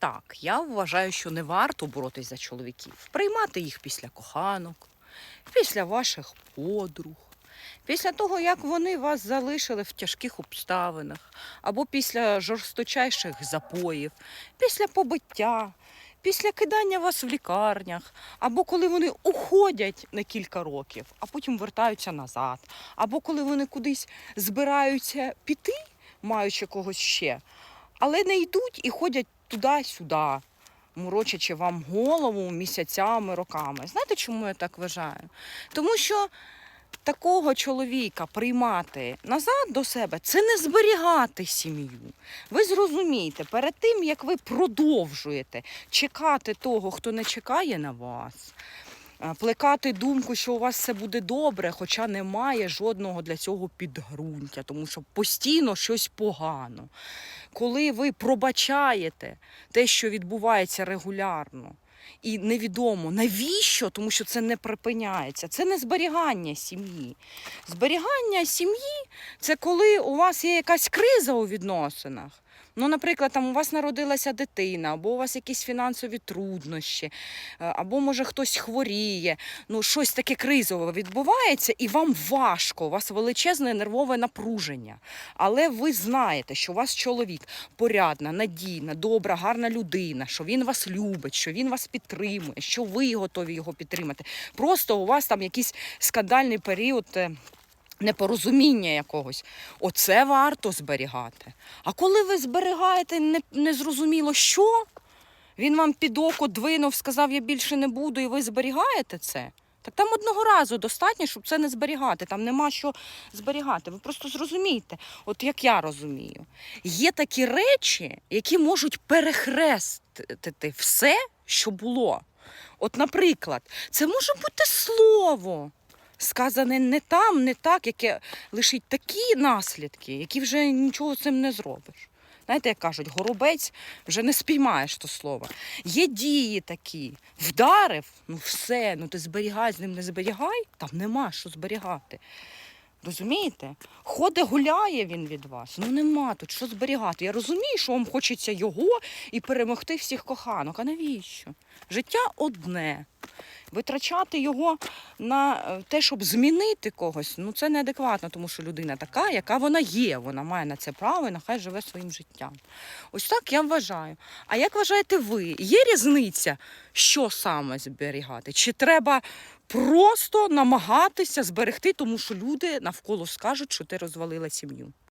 так, я вважаю, що не варто боротись за чоловіків, приймати їх після коханок, після ваших подруг, після того, як вони вас залишили в тяжких обставинах, або після жорсточайших запоїв, після побиття, після кидання вас в лікарнях, або коли вони уходять на кілька років, а потім вертаються назад, або коли вони кудись збираються піти, маючи когось ще, але не йдуть і ходять туди-сюди, морочачи вам голову місяцями, роками. Знаєте, чому я так вважаю? Тому що такого чоловіка приймати назад до себе це не зберігати сім'ю. Ви зрозумієте, перед тим як ви продовжуєте чекати того, хто не чекає на вас. Е, Плекати думку, що у вас все буде добре, хоча немає жодного для цього підґрунтя, тому що постійно щось погано. Коли ви пробачаєте те, що відбувається регулярно, і невідомо навіщо, тому що це не припиняється. Це не зберігання сім'ї. Зберігання сім'ї це коли у вас є якась криза у відносинах. Ну, наприклад, там у вас народилася дитина, або у вас якісь фінансові труднощі, е, або може хтось хворіє. Ну, щось таке кризове відбувається, і вам важко, у вас величезне нервове напруження. Але ви знаєте, що у вас чоловік порядна, надійна, добра, гарна людина, що він вас любить, що він вас підтримує, що ви готові його підтримати. Просто у вас там якийсь скандальний період. Непорозуміння якогось, оце варто зберігати. А коли ви зберігаєте не, незрозуміло що, він вам під око двинув, сказав, я більше не буду, і ви зберігаєте це. Так там одного разу достатньо, щоб це не зберігати. Там нема що зберігати. Ви просто зрозумієте, от як я розумію, є такі речі, які можуть перехрестити все, що було. От, наприклад, це може бути слово, сказане не там, не так, яке лишить такі наслідки, які вже нічого цим не зробиш. Знаєте, як кажуть, горобець вже не спіймаєш то слово. Є дії такі. Вдарив, ну все, ну ти зберігай, з ним не зберігай, там нема що зберігати. Розумієте? Ходить, гуляє він від вас. Ну нема тут що зберігати. Я розумію, що вам хочеться його і перемогти всіх коханок. А навіщо? Життя одне. Витрачати його на е, те, щоб змінити когось, ну це неадекватно, тому що людина така, яка вона є. Вона має на це право і нехай живе своїм життям. Ось так я вважаю. А як вважаєте ви? Є різниця, що саме зберігати? Чи треба просто намагатися зберегти, тому що люди навколо скажуть, що ти розвалила сім'ю?